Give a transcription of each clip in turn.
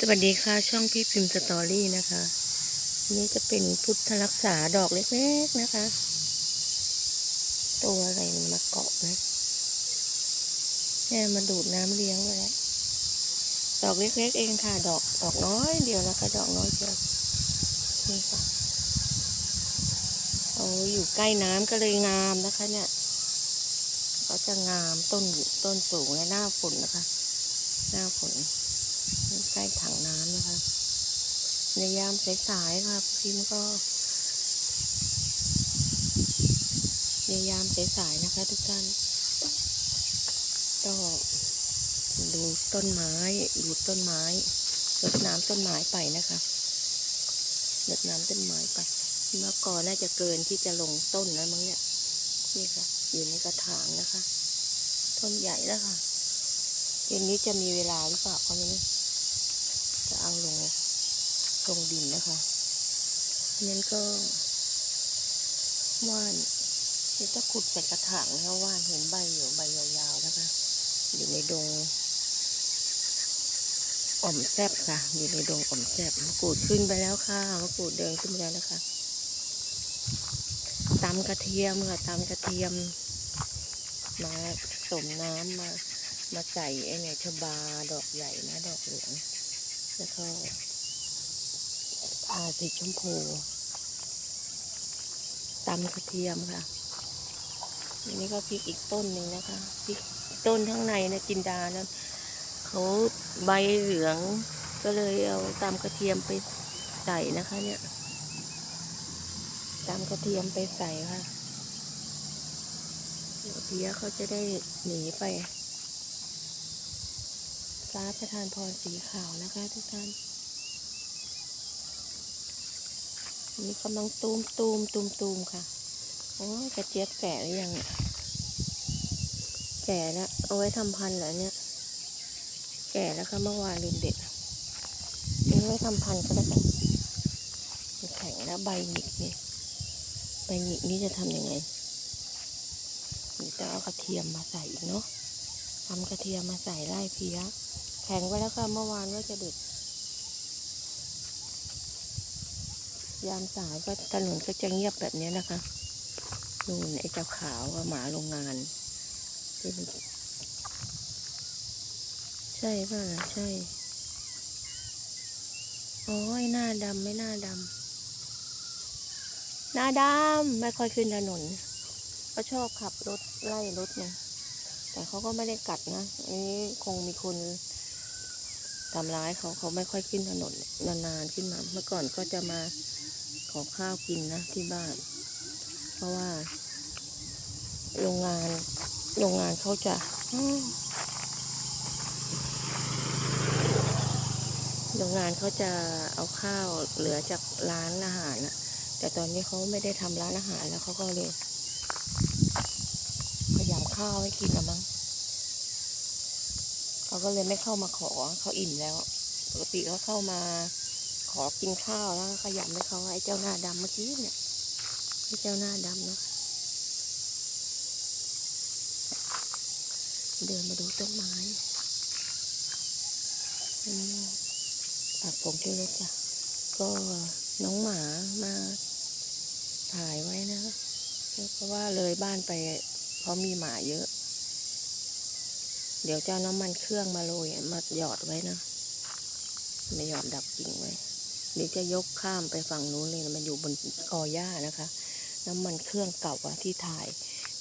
สวัสดีค่ะช่องพี่พิมพ์สตอรี่นะคะนี่จะเป็นพุทธรักษาดอกเล็กๆนะคะ ตัวอะไรมันมาเกาะนะเนี่ยมาดูดน้ำเลี้ยงไว้แล้วดอกเล็กๆเองค่ะ ดอกดอกน้อยเดียวนะคะ ดอกน้อยเดียวนี่ค่ะเอาอยู่ใกล้น้ำก็เลยงามนะคะ เนี่ย ก็จะงามต้นต้นสูงและหน้าฝนนะคะ หน้าฝน ใกล้ถังน้ำนะคะ ในยามสายๆค่ะพิมพ์ก็ในยามสายๆนะคะ ทุกท่านก็ดูต้นไม้ดูต้นไม้รดน้ำต้นไม้ไปนะคะรดน้ำต้นไม้ไปเมื่อก่อนน่าจะเกินที่จะลงต้นแล้วมั้งเนี่ยนี่ค่ะ อยู่ในกระถางนะคะ ต้นใหญ่แล้วค่ะเย็นนี้จะมีเวลาหรือเปล่าก็ไม่รู้ จะเอาลงลงดินนะคะนั้นก็ว่านนี่ถ้าขุดใส่กระถางแล้วว่านเห็นใบอยู่ใบยาวๆนะคะ อยู่ในดงอ่อมแซบค่ะ อยู่ในดงอ่อมแซบมะกรูดขึ้นไปแล้วค่ะมะกรูดเดินขึ้นไปแล้วนะคะตำกระเทียมค่ะตำกระเทียม มาสมน้ำมา มาใส่ไอ้เนี่ยชบาดอกใหญ่นะ ดอกเหลือง แล้วก็อาสีชมพูตำกระเทียมค่ะอันนี้ก็พริกอีกต้นหนึ่งนะคะพริกต้นข้างในนะจินดานะเขาใบเหลืองก็เลยเอาตำกระเทียมไปใส่นะคะ เนี่ยตำกระเทียมไปใส่ค่ะเดี๋ยวเพียเขาจะได้หนีไป ฟ้าประทานพรสีขาวนะคะทุกท่านอันนี้กำลังตูมตูมตูมตูมค่ะโอ้กระเจี๊ยบแก่หรือยังแก่แล้วเอาไว้ทำพันธุ์เหรอเนี่ย แก่แล้วค่ะเมื่อวานลืมเด็ดนี่ไว้ทำพันธุ์ก็ได้ค่ะแข็งแล้วใบหงิกนี่ใบหงิกนี่จะทำยังไงเดี๋ยวจะเอากระเทียมมาใส่อีกเนาะ ทำกระเทียมมาใส่ไล่เพี้ย แข็งไปแล้วค่ะเมื่อวานว่าจะเด็ดยามสายก็ถนนก็จะเงียบแบบนี้นะคะนู่นไอ้เจ้าขาวหมาโรงงาน ใช่ป่ะใช่โอ้ยหน้าดำไม่หน้าดำหน้าดำไม่ค่อยขึ้นถนนเขาชอบขับรถไล่รถเนี่ย แต่เขาก็ไม่ได้กัดนะอันนี้คงมีคนทำร้ายเขาเขาไม่ค่อยขึ้นถนนนานๆขึ้นมา เมื่อก่อนก็จะมาขอข้าวกินนะที่บ้าน เพราะว่า โรงงานโรงงานเขาจะโรงงานเขาจะเอาข้าวเหลือจากร้านอาหารนะแต่ตอนนี้เขาไม่ได้ทำร้านอาหารแล้วเขาก็เลย ข้าวให้กินละมั้งเขาก็เลยไม่เข้ามาขอเขาอิ่มแล้ว ปกติเขาเข้ามาขอกินข้าวแล้วขยำให้เขาไอ้เจ้าหน้าดำเมื่อกี้เนี่ยไอ้เจ้าหน้าดำนะเดินมาดูต้นไม้ผักผมช่รถจ้ะก็น้องหมามาถ่ายไว้นะเพราะว่าเลยบ้านไป เพราะมีหมาเยอะ เดี๋ยวจะเอาน้ำมันเครื่องมาโรยมาหยอดไว้นะไม่หยอดดับกิ่งไว้เดี๋ยวจะยกข้ามไปฝั่งนู้นเลยมันอยู่บนกอหญ้านะคะ น้ำมันเครื่องเก่าอะที่ถ่าย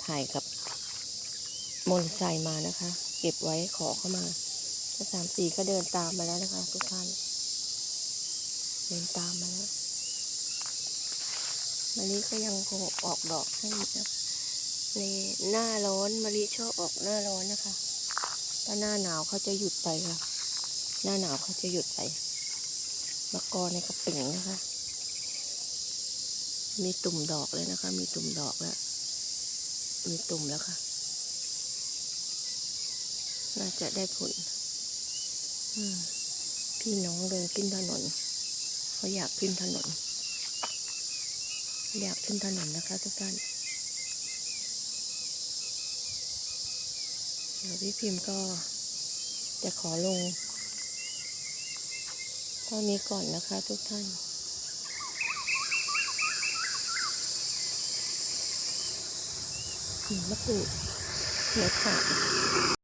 ถ่ายกับมอเตอร์ไซค์มานะคะ เก็บไว้ขอเข้ามาถ้าสามสี่ก็เดินตามมาแล้วนะคะ ทุกท่านเดินตามมาแล้วมะลิก็ยังคงออกดอกให้อีกนะ นหน้าร้อนมะลิชอบออกหน้าร้อนนะคะถ้าหน้าหนาวเขาจะหยุดไปค่ะ หน้าหนาวเขาจะหยุดไปมะกอในกระปิ่งนะคะ มีตุ่มดอกเลยนะคะ มีตุ่มดอกแล้ว มีตุ่มแล้วค่ะ น่าจะได้ผลพี่น้องเดินขึ้นถนนเขาอยากขึ้นถนน อยากขึ้นถนนนะคะทุกท่าน ดี๋ยวพี่พิมพ์ก็จะขอลงเท่านี้ก่อนนะคะทุกท่านมมะกรูดเนื้อขา